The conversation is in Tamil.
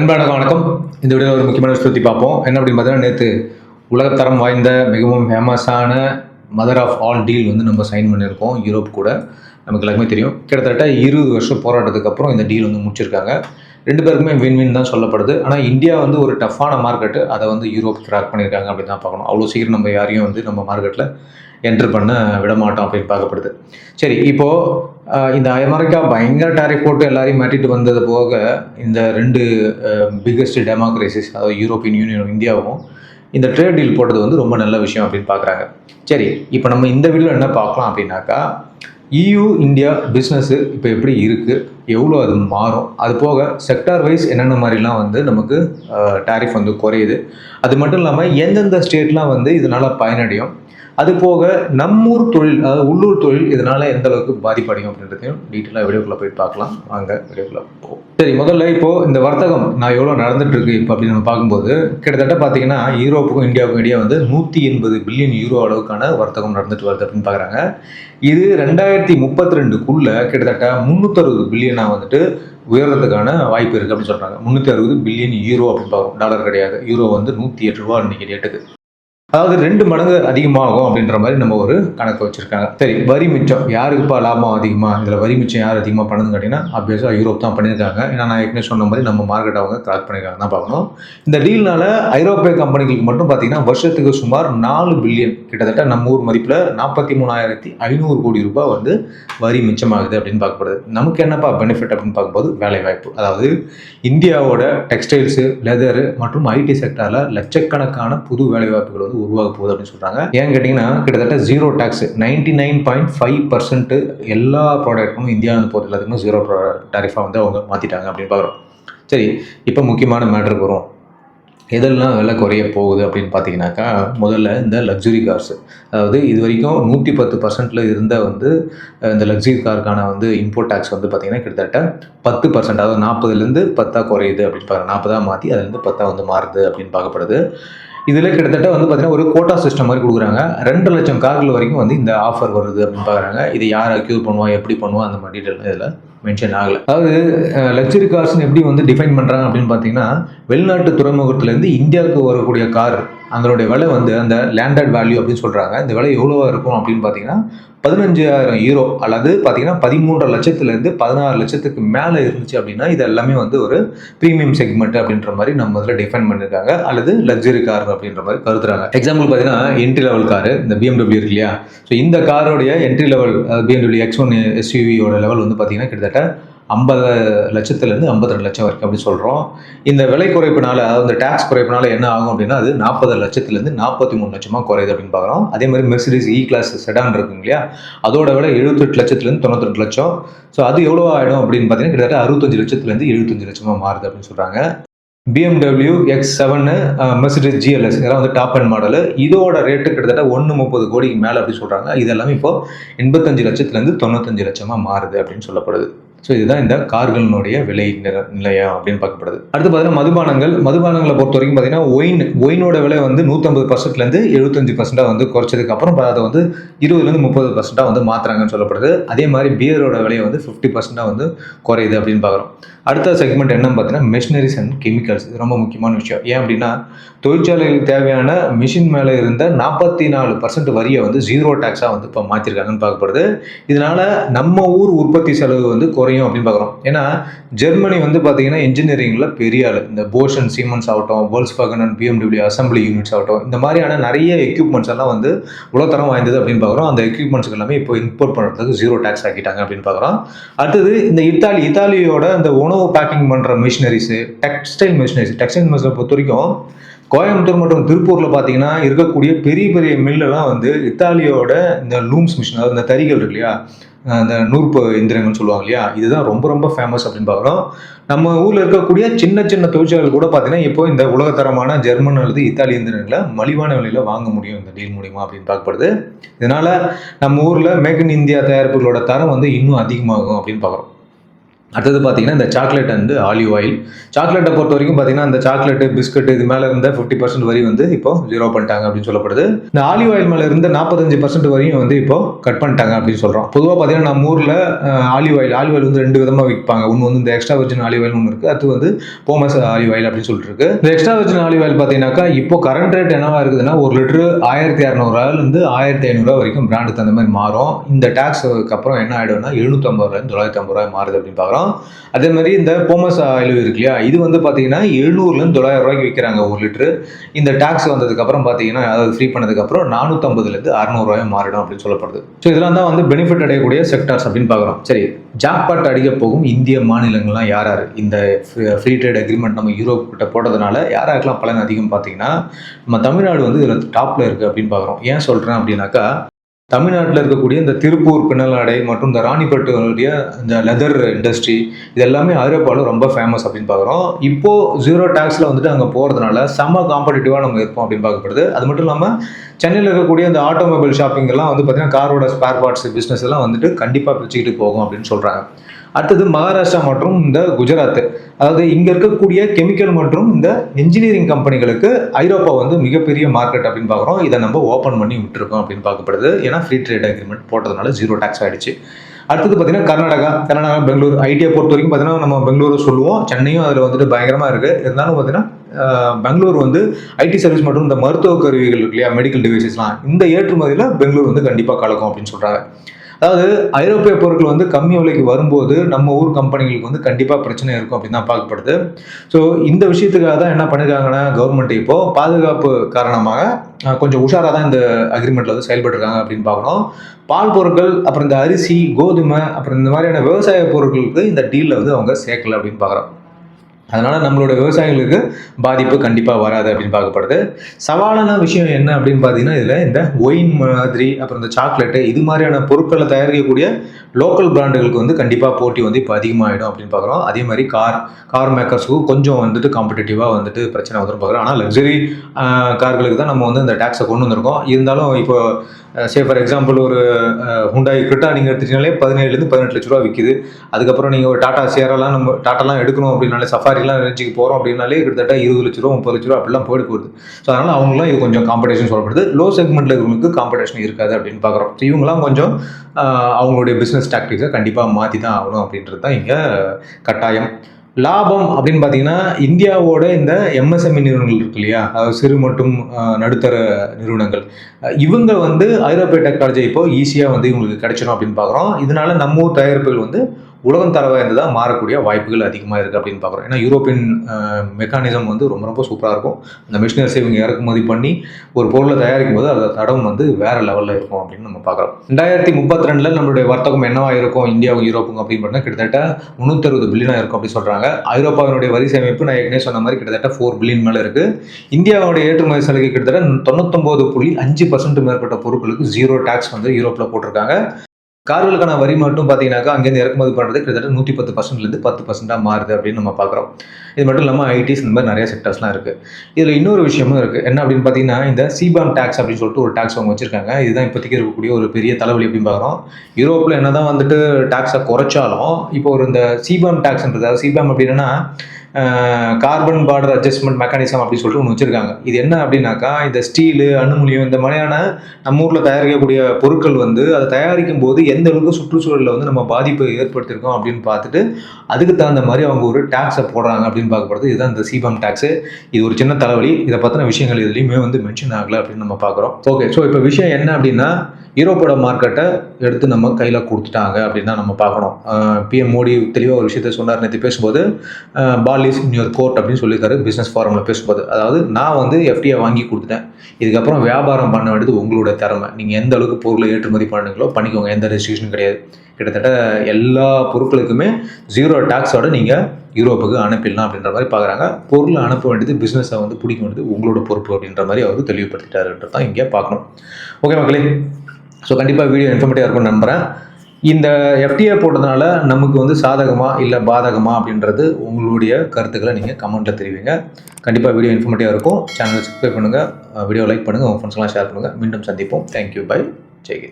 அன்பான வணக்கம். இந்த வீடியோ ஒரு முக்கியமான விஷயத்தை பற்றி பார்ப்போம். என்ன அப்படின்னு பார்த்தீங்கன்னா நேற்று உலகத்தரம் வாய்ந்த மிகவும் ஃபேமஸான மதர் ஆஃப் ஆல் டீல் வந்து நம்ம சைன் பண்ணியிருக்கோம். யூரோப் கூட. நமக்கு எல்லாமே தெரியும். கிட்டத்தட்ட இருபது வருஷம் போராட்டத்துக்கு அப்புறம் இந்த டீல் வந்து முடிச்சிருக்காங்க. ரெண்டு பேருக்குமே வின் வின் தான் சொல்லப்படுது. ஆனால் இந்தியா வந்து ஒரு டஃப்பான மார்க்கெட்டு அதை வந்து யூரோப் கிராக் பண்ணியிருக்காங்க அப்படின்னு தான் பார்க்கணும். அவ்வளோ சீக்கிரம் நம்ம யாரையும் வந்து நம்ம மார்க்கெட்டில் என்ட்ரு பண்ண விட மாட்டோம் அப்படின்னு பார்க்கப்படுது. சரி இப்போது இந்த அமெரிக்கா பயங்கர டேரிஃப் போட்டு எல்லாரையும் மாட்டிட்டு வந்தது போக இந்த ரெண்டு பிக்கஸ்ட் டெமோக்ரேசிஸ் அதாவது யூரோப்பியன் யூனியனும் இந்தியாவும் இந்த ட்ரேட் டீல் போட்டது வந்து ரொம்ப நல்ல விஷயம் அப்படின்னு பார்க்குறாங்க. சரி இப்போ நம்ம இந்த வீடியோ என்ன பார்க்கலாம் அப்படின்னாக்கா இயூ இந்தியா பிஸ்னஸ்ஸு இப்போ எப்படி இருக்குது எவ்வளோ அது மாறும்? அது போக செக்டார் வைஸ் என்னென்ன மாதிரிலாம் வந்து நமக்கு டேரிஃப் வந்து குறையுது? அது மட்டும் இல்லாமல் எந்தெந்த ஸ்டேட்லாம் வந்து இதனால் பயனடையும்? அது போக நம்மூர் தொழில் அதாவது உள்ளூர் தொழில் இதனால் எந்த அளவுக்கு பாதிப்படையும் அப்படின்றதையும் டீட்டெயிலாக வீடியோக்குள்ளே போய் பார்க்கலாம். வாங்க வீடியோக்குள்ளே போவோம். சரி முதல்ல இப்போது இந்த வர்த்தகம் நான் எவ்வளோ நடந்துட்டு இருக்கு இப்போ அப்படின்னு நம்ம பார்க்கும்போது கிட்டத்தட்ட பார்த்தீங்கன்னா யூரோப்புக்கும் இந்தியாவுக்கும் இடையே வந்து நூற்றி எண்பது பில்லியன் யூரோ அளவுக்கான வர்த்தகம் நடந்துட்டு வருது அப்படின்னு பார்க்குறாங்க இது ரெண்டாயிரத்தி முப்பத்தி ரெண்டுக்குள்ளே கிட்டத்தட்ட முந்நூற்றறுபது பில்லியனாக வந்துட்டு உயர்றதுக்கான வாய்ப்பு இருக்குது அப்படின்னு சொல்கிறாங்க முந்நூற்றி அறுபது பில்லியன் யூரோ அப்படின்னு பார்க்குறோம். டாலர் கிடையாது. யூரோ வந்து நூற்றி எட்டு ரூபா இன்றைக்கி ரேட்டுக்கு அதாவது ரெண்டு மடங்கு அதிகமாகும் அப்படின்ற மாதிரி நம்ம ஒரு கணக்கு வச்சுருக்காங்க. சரி வரி மிச்சம் யாருக்குப்பா லாபம் அதிகமாக இதில் வரி மிச்சம் யார் அதிகமாக பண்ணுதுன்னு கேட்டிங்கன்னா அப்படியே யூரோப் தான் பண்ணியிருக்காங்க. ஏன்னா நான் ஏற்கனவே சொன்ன மாதிரி நம்ம மார்க்கெட் அவங்க கிராக் பண்ணியிருக்காங்க தான் பார்க்கணும். இந்த டீல்னால ஐரோப்பிய கம்பெனிகளுக்கு மட்டும் பார்த்தீங்கன்னா வருஷத்துக்கு சுமார் நாலு பில்லியன் கிட்டத்தட்ட நம்ம ஊர் மதிப்பில் நாற்பத்தி மூணாயிரத்தி ஐநூறு கோடி ரூபாய் வந்து வரி மிச்சமாகுது அப்படின்னு பார்க்கப்படுது. நமக்கு என்னப்பா பெனிஃபிட் அப்படின்னு பார்க்கும்போது வேலைவாய்ப்பு. அதாவது இந்தியாவோட டெக்ஸ்டைல்ஸு லெதரு மற்றும் ஐடி செக்டாரில் லட்சக்கணக்கான புது வேலைவாய்ப்புகள் வந்து உருவாக போகுது அப்படின்னு சொல்கிறாங்க ஏன்னு கேட்டிங்கன்னா கிட்டத்தட்ட zero tax ninety nine point five percent எல்லா ப்ராடக்ட்டுக்கும் இந்தியா வந்து போகிறது எல்லாத்துக்குமே ஜீரோ டேரிஃபாக வந்து அவங்க மாற்றிட்டாங்க அப்படின்னு பார்க்குறோம். சரி இப்போ முக்கியமான மேட்ருக்கு வரும் எதெல்லாம் விலை குறைய போகுது அப்படின்னு பார்த்தீங்கன்னாக்கா முதல்ல இந்த லக்ஸுரி கார்ஸ் அதாவது இது வரைக்கும் நூற்றி பத்து பர்சன்ட்டில் இருந்த வந்து இந்த லக்ஸுரி காருக்கான வந்து இம்போர்ட் டேக்ஸ் வந்து பார்த்தீங்கன்னா கிட்டத்தட்ட பத்து பர்சன்ட் அதாவது நாற்பதுலேருந்து பத்தாக குறையுது அப்படின்னு பார்க்குறேன் நாற்பதாக மாற்றி அதுலேருந்து பத்தாக வந்து மாறுது அப்படின்னு பார்க்கப்படுது. இதில் கிட்டத்தட்ட வந்து பார்த்தீங்கன்னா ஒரு கோட்டா சிஸ்டம் மாதிரி கொடுக்குறாங்க. ரெண்டு லட்சம் கார்கள் வரைக்கும் வந்து இந்த ஆஃபர் வருது அப்படின்னு பார்க்குறாங்க. இது யார் அக்யூர் பண்ணுவா எப்படி பண்ணுவா அந்த மாதிரி டீட்டெயில் இதில். மென்ஷன் ஆகலை. அதாவது லக்ஸரி கார்ஸ்னு எப்படி வந்து டிஃபைன் பண்ணுறாங்க அப்படின்னு பார்த்தீங்கன்னா வெளிநாட்டு துறைமுகத்துலேருந்து இந்தியாவுக்கு வரக்கூடிய கார் அதனுடைய விலை வந்து அந்த லேண்டட் வேல்யூ அப்படின்னு சொல்கிறாங்க இந்த விலை எவ்வளோவா இருக்கும் அப்படின்னு பார்த்தீங்கன்னா பதினஞ்சாயிரம் யூரோ அல்லது பார்த்தீங்கன்னா பதிமூன்றரை லட்சத்துலேருந்து பதினாறு லட்சத்துக்கு மேலே இருந்துச்சு அப்படின்னா இது எல்லாமே வந்து ஒரு ப்ரீமியம் செக்மெண்ட் அப்படின்ற மாதிரி நம்ம இதில் டிஃபைன் பண்ணியிருக்காங்க அல்லது லக்ஸரி கார் அப்படின்ற மாதிரி கருத்துறாங்க எக்ஸாம்பிள் பார்த்தீங்கன்னா என்ட்ரி லெவல் காரு இந்த பிஎம்டபிள்யூ இருக்கு இல்லையா? ஸோ இந்த காரோடைய entry level BMW X one எஸ்யூவியோட level வந்து பார்த்தீங்கன்னா கிட்டத்தட்ட ஐம்பது லட்சத்துலேருந்து ஐம்பத்தி ரெண்டு லட்சம் வரைக்கும் அப்படி சொல்கிறோம் இந்த விலை குறைப்பினால அதாவது இந்த டேக்ஸ் குறைப்பினால என்ன ஆகும் அப்படின்னா அது நாற்பது லட்சத்துலேருந்து நாற்பத்தி மூணு லட்சமாக குறையுது அப்படின்னு பார்க்குறோம். அதே மாதிரி மெர்சிடிஸ் இ கிளாஸ் செடான் இருக்குங்க இல்லையா? அதோட விலை எழுபத்தெட்டு லட்சத்துலேருந்து தொண்ணூத்தெட்டு லட்சம். ஸோ அது எவ்வளோ ஆகிடும் அப்படின்னு பார்த்தீங்கன்னா கிட்டத்தட்ட அறுபத்தஞ்சு லட்சத்துலேருந்து எழுபத்தஞ்சு லட்சமாக மாறுது அப்படின்னு சொல்கிறாங்க BMW X seven Mercedes GLS இதெல்லாம் வந்து டாப் அண்ட் மாடல் இதோட ரேட்டு கிட்டத்தட்ட ஒன்று முப்பது கோடிக்கு மேலே அப்படி சொல்கிறாங்க இதெல்லாம் இப்போ எண்பத்தஞ்சு லட்சத்துலேருந்து தொண்ணூத்தஞ்சு லட்சமாக மாறுது அப்படின்னு சொல்லப்படுது. ஸோ இதுதான் இந்த கார்களினுடைய விலை நில- நிலையம் அப்படின்னு பார்க்கப்படுது. அடுத்து பார்த்தீங்கன்னா மதுபானங்கள். மதுபானங்களை பொறுத்த வரைக்கும் பார்த்தீங்கன்னா ஒயின் ஒயினோட விலை வந்து நூற்றம்பது பர்சன்ட்லேருந்து எழுபத்தஞ்சு பர்சென்ட்டாக வந்து குறைச்சதுக்கு அப்புறம் அதை வந்து இருபதுலேருந்து முப்பது பர்சென்ட்டாக வந்து மாற்றுறாங்கன்னு சொல்லப்படுது. அதே மாதிரி பியரோட விலையை வந்து ஃபிஃப்டி பர்சன்ட்டாக வந்து குறையுது அப்படின்னு பார்க்குறோம். அடுத்த செக்மெண்ட் என்னன்னு பார்த்தீங்கன்னா மிஷினரிஸ் அண்ட் கெமிக்கல்ஸ் இது ரொம்ப முக்கியமான விஷயம். ஏன் அப்படின்னா தொழிற்சாலைகளுக்கு தேவையான மிஷின் மேலே இருந்த நாற்பத்தி நாலு பர்சன்ட் வரியை வந்து ஜீரோ டேக்ஸாக வந்து இப்போ மாற்றிருக்காங்கன்னு பார்க்கப்படுது. இதனால் நம்ம ஊர் உற்பத்தி செலவு வந்து குறை குறையும் அப்படின்னு பார்க்குறோம். ஏன்னா ஜெர்மனி வந்து பார்த்தீங்கன்னா இன்ஜினியரிங்கில் பெரிய ஆள். இந்த போஷன் சீமன்ஸ் ஆகட்டும் வேர்ல்ஸ் பகன் அண்ட் பிஎம்டபிள்யூ அசம்பிளி யூனிட்ஸ் ஆகட்டும் இந்த மாதிரியான நிறைய எக்யூப்மெண்ட்ஸ் எல்லாம் வந்து உலகத்தரம் வாய்ந்தது அப்படின்னு பார்க்குறோம். அந்த எக்யூப்மெண்ட்ஸ்க்கு எல்லாமே இப்போ இம்போர்ட் பண்ணுறதுக்கு ஜீரோ டேக்ஸ் ஆக்கிட்டாங்க அப்படின்னு பார்க்குறோம். அடுத்தது இந்த இத்தாலி இத்தாலியோட இந்த உணவு பேக்கிங் பண்ணுற மிஷினரிஸு டெக்ஸ்டைல் மிஷினரிஸ் டெக்ஸ்டைல் மிஷினை பொறுத்த வரைக்கும் கோயம்புத்தூர் மற்றும் திருப்பூரில் பார்த்தீங்கன்னா இருக்கக்கூடிய பெரிய பெரிய மில்லெல்லாம் வந்து இத்தாலியோட இந்த லூம்ஸ் மிஷின் அதாவது இந்த தறிகள் இருக்கு இல்லையா? அந்த நூற்பு எந்திரங்கள்னு சொல்லுவாங்க இல்லையா? இதுதான் ரொம்ப ரொம்ப ஃபேமஸ் அப்படின்னு பார்க்குறோம். நம்ம ஊரில் இருக்கக்கூடிய சின்ன சின்ன தொழிற்சாலைகள் கூட பார்த்தீங்கன்னா இப்போ இந்த உலகத்தரமான ஜெர்மன் அல்லது இத்தாலி எந்திரங்களை மலிவான விலையில் வாங்க முடியும் இந்த டீல் மூலியமாக அப்படின்னு பார்க்கப்படுது. இதனால் நம்ம ஊரில் மேக் இன் இந்தியா தயாரிப்புகளோட தரம் வந்து இன்னும் அதிகமாகும் அப்படின்னு பார்க்குறோம். அடுத்தது பார்த்தீங்கன்னா இந்த சாக்லேட் அண்டு ஆலிவ் ஆயில் சாக்லேட்டை பொறுத்த வரைக்கும் பார்த்தீங்கன்னா இந்த சாக்லேட்டு பிஸ்கட் இது மேலே இருந்த ஃபிஃப்டி பர்சன்ட் வரி வந்து இப்போ ஜீரோ பண்ணிட்டாங்க அப்படின்னு சொல்லப்படுது. இந்த ஆலிவ் ஆயில் மேலே இருந்த நாற்பத்தஞ்சு பர்சன்ட் வரையும் வந்து இப்போ கட் பண்ணிட்டாங்க அப்படின்னு சொல்கிறோம் பொதுவாக பார்த்தீங்கன்னா நம்ம ஊரில் ஆலிவ் ஆயில் ஆலிவ் ஆயில் வந்து ரெண்டு விதமாக விற்பாங்க. ஒன்று வந்து இந்த எக்ஸ்ட்ரா வெர்ஜின் ஆலிவ் ஆயில் ஒன்று இருக்குது அது வந்து போமஸ் ஆலிவ் ஆயில் அப்படின்னு சொல்லிட்டு இருக்கு. இந்த எக்ஸ்ட்ரா வெர்ஜின் ஆலிவ் ஆயில் பார்த்தீங்கன்னாக்கா இப்போ கரண்ட் ரேட் என்னவா இருக்குதுன்னா ஒரு லிட்டரு ஆயிரத்தி இரநூறுவாயிலிருந்து ஆயிரத்தி ஐநூறுரூவா வரைக்கும் பிராண்டு தகுந்த மாதிரி மாறும். இந்த டேக்ஸுக்கு அப்புறம் என்ன ஆகிடும்னா எழுநூற்றம்பது ரூபாய் தொள்ளாயிரத்தி ஐம்பது ரூபாய் மாறுது அப்படின்னு பார்க்குறோம். அதே மாதிரி இந்த போமஸ் ஆயில் இருக்கு இல்லையா இது வந்து பார்த்தீங்கன்னா எழுநூறுலேருந்து தொள்ளாயிரம் ரூபாய்க்கு விற்கிறாங்க ஒரு லிட்டரு. இந்த டேக்ஸ் வந்ததுக்கப்புறம் பார்த்தீங்கன்னா அதாவது ஃப்ரீ பண்ணதுக்கப்புறம் நானூற்றம்பதுலேருந்து அறநூறுவாய் மாறிடும் அப்படின்னு சொல்லப்படுது. ஸோ இதெல்லாம் தான் வந்து பெனிஃபிட் அடையக்கூடிய செக்டார்ஸ் அப்படின்னு பார்க்குறோம். சரி ஜாக்பாட் அடிக்க போகும் இந்திய மாநிலங்கள்லாம் யார் யார்? இந்த ஃப்ரீ ட்ரேட் அக்ரிமெண்ட் நம்ம யூரோப் கிட்ட போட்டதுனால யார் யாருக்கெல்லாம் பலன் அதிகம் பார்த்தீங்கன்னா நம்ம தமிழ்நாடு வந்து இதில் டாப்பில் இருக்குது அப்படின்னு பார்க்குறோம். ஏன் சொல்கிறேன் அப்படின்னாக்கா தமிழ்நாட்டில் இருக்கக்கூடிய இந்த திருப்பூர் பின்னலாடை மற்றும் இந்த ராணிப்பேட்டையுடைய இந்த லெதர் இண்டஸ்ட்ரி இது எல்லாமே ஐரோப்பாவில் ரொம்ப ஃபேமஸ் அப்படின்னு பார்க்குறோம். இப்போது ஜீரோ டேக்ஸில் வந்துட்டு அங்கே போகிறதுனால செம்ம காம்படிட்டிவாக நம்ம இருப்போம் அப்படின்னு பார்க்கப்படுது. அது மட்டும் இல்லாமல் சென்னையில் இருக்கக்கூடிய அந்த ஆட்டோமொபைல் ஷாப்பிங்கெல்லாம் வந்து பார்த்தீங்கன்னா காரோட ஸ்பேர் பார்ட்ஸ் பிஸ்னஸ் எல்லாம் வந்துட்டு கண்டிப்பாக பிரிச்சுக்கிட்டு போகும் அப்படின்னு சொல்கிறாங்க அடுத்தது மகாராஷ்டிரா மற்றும் இந்த குஜராத். அதாவது இங்கே இருக்கக்கூடிய கெமிக்கல் மற்றும் இந்த இன்ஜினியரிங் கம்பெனிகளுக்கு ஐரோப்பா வந்து மிகப்பெரிய மார்க்கெட் அப்படின்னு பார்க்குறோம். இதை நம்ம ஓப்பன் பண்ணி விட்டுருக்கோம் அப்படின்னு பார்க்கப்படுது. ஏன்னா ஃப்ரீ ட்ரேட் அக்ரிமெண்ட் போட்டதுனால ஜீரோ டேக்ஸ் ஆகிடுச்சு அடுத்தது பார்த்தீங்கன்னா கர்நாடகா கர்நாடகா பெங்களூர் ஐடியை பொறுத்த வரைக்கும் பார்த்தீங்கன்னா நம்ம பெங்களூர் சொல்லுவோம். சென்னையும் அதில் வந்துட்டு பயங்கரமாக இருக்குது இருந்தாலும் பார்த்தீங்கன்னா பெங்களூர் வந்து ஐடி சர்வீஸ் மற்றும் இந்த மருத்துவ கருவிகள் இல்லையா மெடிக்கல் டிவைசஸ்லாம் இந்த ஏற்றுமதியில் பெங்களூர் வந்து கண்டிப்பாக கலக்கும் அப்படின்னு சொல்கிறாங்க அதாவது ஐரோப்பிய பொருட்கள் வந்து கம்மி விலைக்கு வரும்போது நம்ம ஊர் கம்பெனிகளுக்கு வந்து கண்டிப்பாக பிரச்சனை இருக்கும் அப்படின்னு தான் பார்க்கப்படுது. ஸோ இந்த விஷயத்துக்காக தான் என்ன பண்ணிருக்காங்கன்னா கவர்மெண்ட் இப்போ பாதுகாப்பு காரணமாக கொஞ்சம் உஷாராக தான் இந்த அக்ரிமெண்ட்டில் வந்து செயல்பட்டுருக்காங்க அப்படின்னு பார்க்கணும். பால் பொருட்கள் அப்புறம் இந்த அரிசி கோதுமை அப்புறம் இந்த மாதிரியான விவசாய பொருட்களுக்கு இந்த டீலில் வந்து அவங்க சேர்க்கல அப்படின்னு பார்க்குறோம். அதனால் நம்மளோட விவசாயிகளுக்கு பாதிப்பு கண்டிப்பாக வராது அப்படின்னு பார்க்கப்படுது. சவாலான விஷயம் என்ன அப்படின்னு பார்த்தீங்கன்னா இதில் இந்த ஒயின் மாதிரி அப்புறம் இந்த சாக்லேட்டு இது மாதிரியான பொருட்களை தயாரிக்கக்கூடிய லோக்கல் பிராண்டுகளுக்கு வந்து கண்டிப்பாக போட்டி வந்து இப்போ அதிகமாகிடும் அப்படின்னு பார்க்குறோம். அதே மாதிரி கார் கார் மேக்கர்ஸுக்கும் கொஞ்சம் வந்துட்டு காம்படிட்டிவாக வந்துட்டு பிரச்சனை வந்துடும் பார்க்குறோம். ஆனால் லக்ஸரி கார்களுக்கு தான் நம்ம வந்து இந்த டேக்ஸை கொண்டு வந்திருக்கோம். இருந்தாலும் இப்போ சே ஃபார் எக்ஸாம்பிள் ஒரு ஹுண்டாய் கிட்டா நீங்கள் எடுத்துட்டீங்கனாலே பதினேழுலேருந்து பதினெட்டு லட்ச ரூபா விற்கிது அதுக்கப்புறம் நீங்கள் ஒரு டாடா சேரெல்லாம் நம்ம டாட்டாலாம் எடுக்கணும் அப்படின்னாலே சஃபாரிலாம் ரேஞ்சுக்கு போகிறோம் அப்படின்னாலே கிட்டத்தட்ட இருபது லட்ச ரூபா முப்பது லட்ச ரூபா அப்படிலாம் போயிட்டு போகுது. ஸோ அதனால் அவங்களாம் இது கொஞ்சம் காம்படிஷன் சொல்லப்படுது. லோ செக்மெண்ட்டில் இருக்கிறவங்களுக்கு காம்படிஷன் இருக்காது அப்படின்னு பார்க்குறோம். ஸோ இவங்களாம் கொஞ்சம் அவங்களுடைய பிஸ்னஸ் டாக்டிக்ஸை கண்டிப்பாக மாற்றி தான் ஆகணும் அப்படின்றது தான் இங்கே கட்டாயம். லாபம் அப்படின்னு பார்த்தீங்கன்னா இந்தியாவோட இந்த எம்எஸ்எம்இ நிறுவனங்கள் இருக்கு இல்லையா? அதாவது சிறு மற்றும் நடுத்தர நிறுவனங்கள். இவங்க வந்து ஐரோப்பிய டெக்னாலஜி இப்போ ஈஸியாக வந்து இவங்களுக்கு கிடைச்சிடும் அப்படின்னு பார்க்குறோம் இதனால நம்ம ஊர் தயாரிப்புகள் வந்து உலகம் தர தான் மாறக்கூடிய வாய்ப்புகள் அதிகமாக இருக்குது அப்படின்னு பார்க்குறோம். ஏன்னா யூரோப்பியன் மெக்கானிசம் வந்து ரொம்ப ரொம்ப சூப்பராக இருக்கும். அந்த மிஷினரிஸ் இவங்க இறக்குமதி பண்ணி ஒரு பொருளை தயாரிக்கும் போது அதோட தடம் வந்து வேறு லெவலில் இருக்கும் அப்படின்னு நம்ம பார்க்குறோம். ரெண்டாயிரத்தி முப்பத்தி ரெண்டில் நம்மளுடைய வர்த்தகம் என்னவாக இருக்கும்? இந்தியாவும் யூரோப்பும் அப்படின்னு பார்த்தீங்கன்னா கிட்டத்தட்ட முந்நூற்றறுபது பில்லியனாக இருக்கும் அப்படின்னு சொல்கிறாங்க ஐரோப்பாவினுடைய வரி சேமிப்பு நான் ஏற்கனவே சொன்ன மாதிரி கிட்டத்தட்ட ஃபோர் பில்லியன் மேலே இருக்குது இந்தியாவுடைய ஏற்றுமதி சலுகை கிட்டத்தட்ட தொண்ணூத்தொம்பது புள்ளி அஞ்சு பர்சன்ட் மேற்பட்ட பொருட்களுக்கு ஜீரோ டேக்ஸ் வந்து யூரோப்பில் போட்டிருக்காங்க. கார்களுக்கான வரி மட்டும் பார்த்தீங்கன்னாக்கா அங்கேருந்து இறக்குமதி பண்ணுறது கிட்டத்தட்ட நூற்றி பத்து பர்சன்ட்லேருந்து பத்து பர்சன்ட்டாக மாறுது அப்படின்னு நம்ம பார்க்குறோம். இது மட்டும் இல்லாமல் ஐடிஸ் இந்த மாதிரி நிறைய செக்டர்ஸ்லாம் இருக்குது இதில் இன்னொரு விஷயமும் இருக்குது என்ன அப்படின்னு பார்த்தீங்கன்னா இந்த சிபாம் டேக்ஸ் அப்படின்னு சொல்லிட்டு ஒரு டேக்ஸ் அவங்க வச்சிருக்காங்க. இதுதான் இப்போதைக்கு இருக்கக்கூடிய ஒரு பெரிய தலைவலி அப்படின்னு பார்க்குறோம். யூரோப்பில் என்ன தான் வந்துட்டு டேக்ஸை குறைச்சாலும் இப்போ ஒரு இந்த சிபாம் டேக்ஸ்ன்றது அதாவது சிபாம் அப்படின்னா கார்பன் பார்டர் அட்ஜஸ்ட்மெண்ட் மெக்கானிசம் அப்படின்னு சொல்லிட்டு ஒன்று வச்சுருக்காங்க. இது என்ன அப்படின்னாக்கா இந்த ஸ்டீலு அலுமினியம் இந்த மாதிரியான நம்ம ஊரில் தயாரிக்கக்கூடிய பொருட்கள் வந்து அதை தயாரிக்கும் போது எந்த அளவுக்கு சுற்றுச்சூழலில் வந்து நம்ம பாதிப்பை ஏற்படுத்தியிருக்கோம் அப்படின்னு பார்த்துட்டு அதுக்கு தகுந்த மாதிரி அவங்க ஒரு டேக்ஸை போடுறாங்க அப்படின்னு பார்க்கப்படுது. இதுதான் இந்த சீபம் டேக்ஸு இது ஒரு சின்ன தலைவலி. இதை பற்றின விஷயங்கள் இதுலேயுமே வந்து மென்ஷன் ஆகலை அப்படின்னு நம்ம பார்க்குறோம். ஓகே ஸோ இப்போ விஷயம் என்ன அப்படின்னா யூரோப்போட மார்க்கெட்டை எடுத்து நம்ம கையில் கொடுத்துட்டாங்க அப்படின்னு தான் நம்ம பார்க்கணும். பிஎம் மோடி தெளிவாக ஒரு விஷயத்த சொன்னார். நேற்று பேசும்போது பாலிஸ் இன் யுவர் கோர்ட் அப்படின்னு சொல்லியிருக்காரு பிஸ்னஸ் ஃபாரமில் பேசும்போது. அதாவது நான் வந்து எஃப்டிஐ வாங்கி கொடுத்துட்டேன். இதுக்கப்புறம் வியாபாரம் பண்ண வேண்டியது உங்களோட திறமை. நீங்கள் எந்த அளவுக்கு பொருளை ஏற்றுமதி பண்ணுங்களோ பண்ணிக்கோங்க. எந்த ரெஸ்ட்ரிக்ஷனும் கிடையாது. கிட்டத்தட்ட எல்லா பொருட்களுக்குமே ஜீரோ டேக்ஸோட நீங்கள் யூரோப்புக்கு அனுப்பிடலாம் அப்படின்ற மாதிரி பார்க்குறாங்க. பொருளை அனுப்ப வேண்டியது பிஸ்னஸை வந்து பிடிக்க வேண்டியது உங்களோட பொறுப்பு அப்படின்ற மாதிரி அவர் தெளிவுபடுத்திட்டாருன்றது தான் இங்கே பார்க்கணும். ஓகே மக்களே ஸோ கண்டிப்பாக வீடியோ இன்ஃபர்மேட்டிவாக இருக்கும்னு நம்புகிறேன் இந்த எஃப்டிஏ போட்டதுனால நமக்கு வந்து சாதகமா இல்லை பாதகமா அப்படின்றது உங்களுடைய கருத்துக்களை நீங்கள் கமெண்ட்டில் தெரிவிங்க. கண்டிப்பாக வீடியோ இன்ஃபர்மேட்டிவாக இருக்கும். சேனலை சப்ஸ்கிரைப் பண்ணுங்கள் வீடியோ லைக் பண்ணுங்கள் உங்கள் ஃப்ரெண்ட்ஸ்லாம் ஷேர் பண்ணுங்கள் மீண்டும் சந்திப்போம். Thank you bye ஜெய்கே